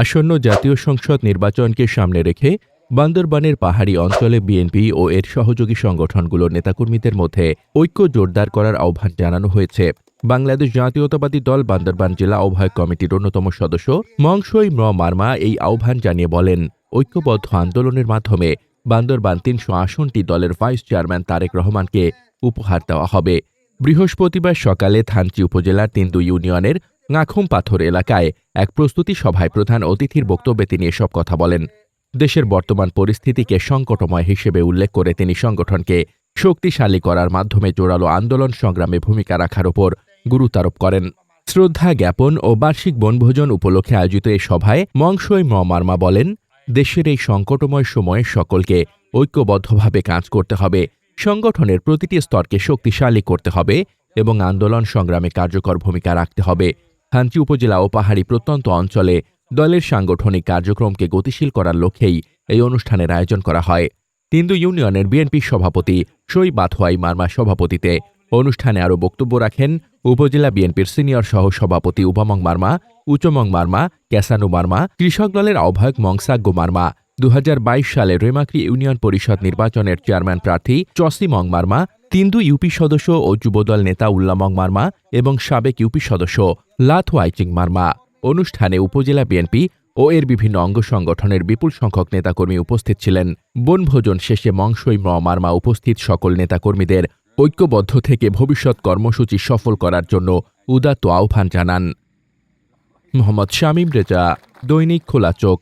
আসন্ন জাতীয় সংসদ নির্বাচনকে সামনে রেখে বান্দরবানের পাহাড়ি অঞ্চলে বিএনপি ও এর সহযোগী সংগঠনগুলোর নেতাকর্মীদের মধ্যে ঐক্য জোরদার করার আহ্বান জানানো হয়েছে। বাংলাদেশ জাতীয়তাবাদী দল বান্দরবান জেলা আহ্বায়ক কমিটির অন্যতম সদস্য মংসই ম মার্মা এই আহ্বান জানিয়ে বলেন, ঐক্যবদ্ধ আন্দোলনের মাধ্যমে বান্দরবান তিনশো আসনটি দলের ভাইস চেয়ারম্যান তারেক রহমানকে উপহার দেওয়া হবে। বৃহস্পতিবার সকালে থানচি উপজেলার তিন্দু ইউনিয়নের নাখুম পাথর এলাকায় এক প্রস্তুতি সভায় প্রধান অতিথির বক্তব্যে তিনি এসব কথা বলেন। দেশের বর্তমান পরিস্থিতিকে সংকটময় হিসেবে উল্লেখ করে তিনি সংগঠনকে শক্তিশালী করার মাধ্যমে জোরালো আন্দোলন সংগ্রামে ভূমিকা রাখার ওপর গুরুত্বারোপ করেন। শ্রদ্ধা জ্ঞাপন ও বার্ষিক বনভোজন উপলক্ষে আয়োজিত এ সভায় মংসই মার্মা বলেন, দেশের এই সংকটময় সময়ে সকলকে ঐক্যবদ্ধভাবে কাজ করতে হবে, সংগঠনের প্রতিটি স্তরকে শক্তিশালী করতে হবে এবং আন্দোলন সংগ্রামে কার্যকর ভূমিকা রাখতে হবে। হাঞ্চি উপজেলা ও পাহাড়ি প্রত্যন্ত অঞ্চলে দলের সাংগঠনিক কার্যক্রমকে গতিশীল করার লক্ষ্যেই এই অনুষ্ঠানের আয়োজন করা হয়। তিন্দু ইউনিয়নের বিএনপি সভাপতি সই বাথোয়াই মার্মা সভাপতিতে অনুষ্ঠানে আরও বক্তব্য রাখেন উপজেলা বিএনপির সিনিয়র সহ সভাপতি উপামং মার্মা, উচমং মার্মা, ক্যাসানু মার্মা, কৃষক দলের আহ্বায়ক মংসাগ্য মার্মা দু হাজার বাইশ সালে রেমাক্রি ইউনিয়ন পরিষদ নির্বাচনের চেয়ারম্যান প্রার্থী চসিমং মার্মা তিন্দু ইউপি সদস্য ও যুবদল নেতা উল্লামং মার্মা এবং সাবেক ইউপি সদস্য লাথওয়াইচিং মার্মা। অনুষ্ঠানে উপজেলা বিএনপি ও এর বিভিন্ন অঙ্গ সংগঠনের বিপুল সংখ্যক নেতাকর্মী উপস্থিত ছিলেন। বনভোজন শেষে মংসই ম মার্মা উপস্থিত সকল নেতাকর্মীদের ঐক্যবদ্ধ থেকে ভবিষ্যৎ কর্মসূচি সফল করার জন্য উদাত্ত আহ্বান জানান। মোহাম্মদ শামীম রেজা, দৈনিক খোলা চোখ।